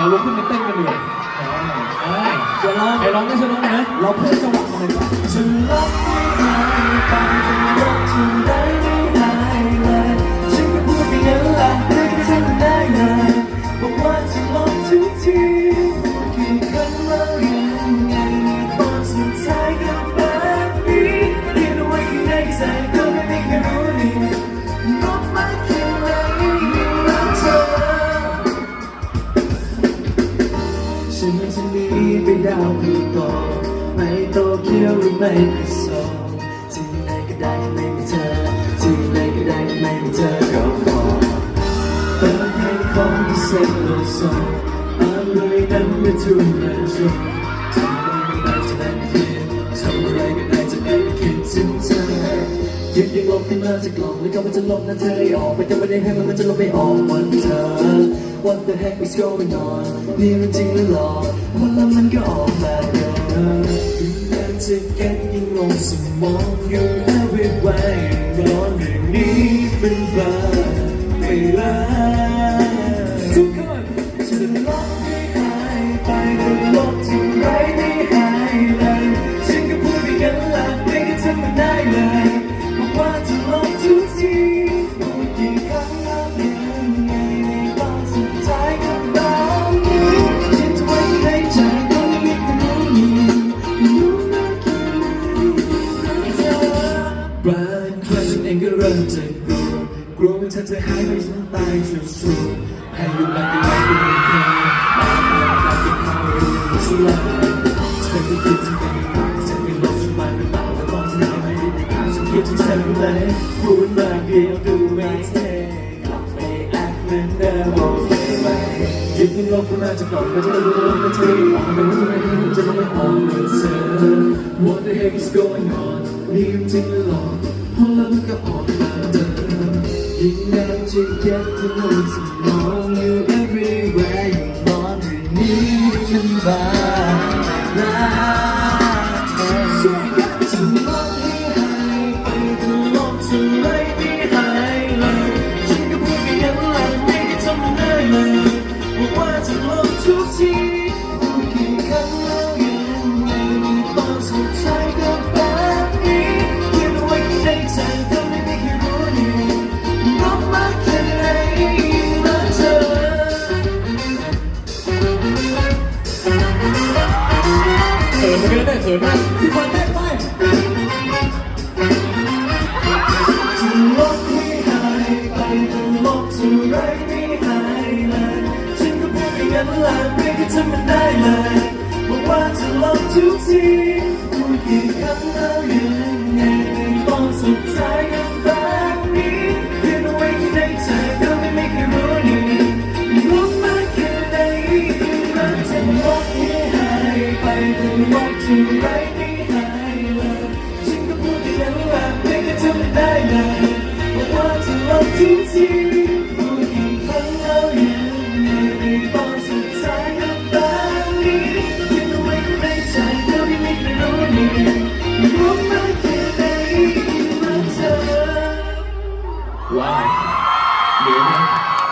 เราลุกขึ้นไปเต้นกันดีกว่าอ่าเดี๋ยวเราใครร้องได้ช่วยร้องหน่อยนะเราเพิ่มจังหวะกันเลยดีกว่าฉันรัก ไปดาวพีโตไม่โตเกียวหรือไม่กระโซที่ไหนก็ได้ที่ไม่มีเธอที่ไหนก็ได้ที่ไม่มีเธอก็พอเปิดเพลงของที่เซ็ตโลโซตามด้วยนั้นไม่ทุ่มเงินชมทำอะไรก็ได้จะได้ไม่คิดทำอะไรก็ได้จะได้ไม่คิดถึงเธอยึดยังลบขึ้นมาจากกล่องแล้วก็มันจะลบนะเธอให้ออกไปแต่ไม่ได้ให้มันมันจะลบไปออกวันเธอ What the heck is going on นี่มันจริงหรือหลอกวันละมันก็ออกมาเดิมอยากจะแก็บยิ่งลงสมอง You everywhere ร้อนเรื่องนี้เป็นบ้าไปแล้วทุกคนจะลบให้หายไป อบางครั้งฉันเองก็เริ่มจะกลัวกลัวว่าเธอจะหายไปฉันตายชัวร์ๆให้อยู่แบบนี้ไม่เป็นใครตายตายตายที่เขารู้สลายเธอก็คิดถึงกันฉันเป็นลมฉันมาไม่ตาแต่บอกฉันไม่ได้แต่การฉันคิดถึงเธอเลยพูดมากเดียวดูไม่เท่ เหมือนเดิมโอเคไหมยึดยิ่งลบขึ้นมาจากก่อนก็จะรู้ว่าเธอออกมาไม่รู้ไม่รู้จะไม่ออกเหมือนเธอ What the heck is going on นี่จริงหรอหลอกพอแล้วมันก็ออกมาเดิมยิ่งนานจะเก็บข้อมูลสมอง you everywhere ยิ่งร้อนเรื่องนี้มันบา เก็บเอาไว้ข้างในใจก็ไม่มีใครรู้นี่รักมากแค่ไหนรักเธอเขินเหมือนกันนะเขินมากพี่บอลเต้นไป รักจะลบให้หายไปจะลบเท่าไรที่หายเลยฉันก็พูดไปงั้นแหละไม่เคยทำมันได้เลยบอกว่าจะลบทุกที